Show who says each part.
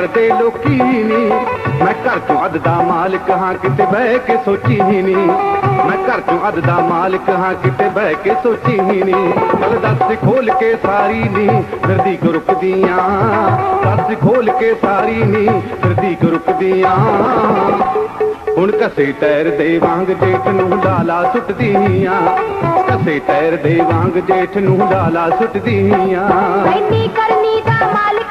Speaker 1: ਕਰਦੇ ਲੋਕੀ ਨਹੀਂ ਮੈਂ ਘਰ ਚੋਂ ਅੱਧ ਦਾ ਮਾਲਕ ਹਾਂ, ਕਿਤੇ ਬਹਿ ਕੇ ਸੋਚੀ ਹੀ ਨਹੀਂ ਮੈਂ ਘਰ ਚੋਂ ਅੱਧ ਦਾ ਮਾਲਕ ਹਾਂ, ਕਿਤੇ ਬਹਿ ਕੇ ਸੋਚੀ ਹੀ ਨਹੀਂ ਗੱਲ ਦੱਸ ਖੋਲ ਕੇ ਸਾਰੀ ਨੀ, ਫਿਰਦੀ ਕੋ ਰੁਕਦੀਆਂ। ਦੱਸ ਖੋਲ ਕੇ ਸਾਰੀ ਨੀ, ਫਿਰਦੀ ਕੋ ਰੁਕਦੀਆਂ। ਹੁਣ ਕਸੇ ਟਾਇਰ ਦੇ ਵਾਂਗ ਜੇਠ ਨੂੰ ਲਾਲਾ ਸੁੱਟਦੀਆਂ। ਕਸੇ ਟਾਇਰ ਦੇ ਵਾਂਗ ਜੇਠ ਨੂੰ ਲਾਲਾ ਸੁੱਟਦੀਆਂ।
Speaker 2: ਐਨੀ ਕਰਨੀ ਦਾ ਮਾਲਕ